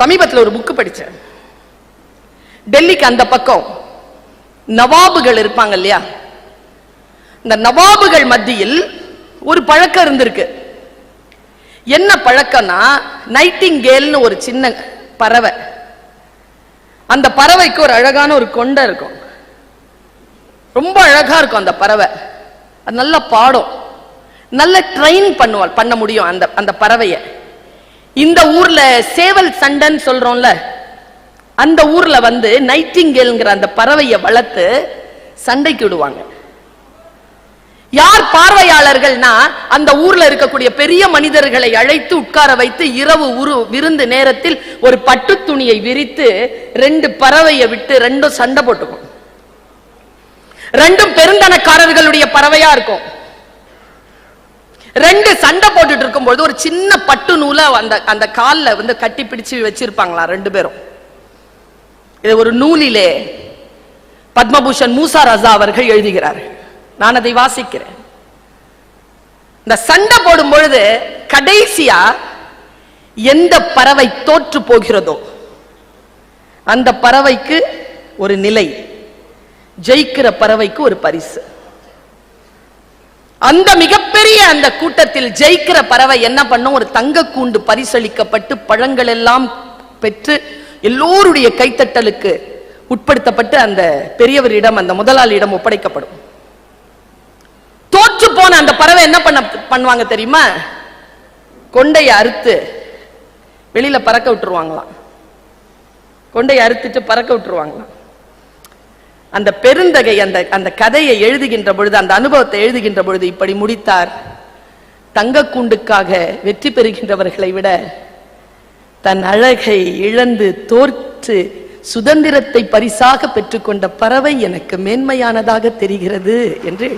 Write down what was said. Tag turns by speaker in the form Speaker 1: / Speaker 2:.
Speaker 1: சமீபத்தில் ஒரு புக்கு படிச்சேன். டெல்லிக்கு அந்த பக்கம் நவாபுகள் இருப்பாங்க இல்லையா? இந்த நவாபுகள் மத்தியில் ஒரு பழக்கம் இருந்திருக்கு. என்ன பழக்கம்னா நைட்டிங்கேல்னு ஒரு சின்ன பறவை. அந்த பறவைக்கு ஒரு அழகான ஒரு கொண்டை இருக்கும். ரொம்ப அழகா இருக்கும் அந்த பறவை. அது நல்லா பாடும். நல்ல ட்ரெயின் பண்ணுவாள் பண்ண முடியும் அந்த அந்த பறவையை. இந்த ஊர்ல சேவல் சண்டைன்னு சொல்றோம்ல அந்த ஊர்ல வந்து நைட்டிங்கேல்ங்கிற அந்த பறவையை வளர்த்து சண்டைக்கு விடுவாங்க. யார் பார்வையாளர்கள்னா அந்த ஊர்ல இருக்கக்கூடிய பெரிய மனிதர்களை அழைத்து உட்கார வைத்து இரவு உரு விருந்து நேரத்தில் ஒரு பட்டு துணியை விரித்து ரெண்டு பறவையை விட்டு ரெண்டும் சண்டை போட்டுக்கும். ரெண்டும் பெருந்தனக்காரர்களுடைய பறவையா இருக்கும். ரெண்டு சண்டை போட்டுட்டு இருக்கும்போது ஒரு சின்ன பட்டு நூலை அந்த அந்த கால்ல வந்து கட்டி பிடிச்சு வச்சிருப்பாங்களா ரெண்டு பேரும். இது ஒரு நூலிலே பத்மபூஷன் மூசா ரசா அவர்கள் எழுதுகிறார் நான் அதை வாசிக்கிறேன். இந்த சண்டை போடும் பொழுது கடைசியா எந்த பறவை தோற்று போகிறதோ அந்த பறவைக்கு ஒரு நிலை ஜெயிக்கிற பறவைக்கு ஒரு பரிசு. அந்த மிக பெரிய அந்த கூட்டத்தில் ஜெயிக்கிற பறவை என்ன பண்ணும்? ஒரு தங்க கூண்டு பரிசளிக்கப்பட்டு பழங்கள் எல்லாம் பெற்று எல்லோருடைய கைத்தட்டலுக்கு உட்படுத்தப்பட்டு அந்த பெரியவரிடம் அந்த முதலாளியிடம் ஒப்படைக்கப்படும். தோற்று போன அந்த பறவை என்ன பண்ண பண்ணுவாங்க தெரியுமா? கொண்டையை அறுத்து வெளியில பறக்க விட்டுருவாங்களாம். கொண்டையை அறுத்துட்டு பறக்க விட்டுருவாங்களாம். அந்த பெருந்தகை அந்த அந்த கதையை எழுதுகின்ற பொழுது அந்த அனுபவத்தை எழுதுகின்ற பொழுது இப்படி முடித்தார். தங்க கூண்டுக்காக வெற்றி பெறுகின்றவர்களை விட தன் அழகை இழந்து தோற்று சுதந்திரத்தை பரிசாக பெற்றுக்கொண்ட பறவை எனக்கு மேன்மையானதாக தெரிகிறது என்று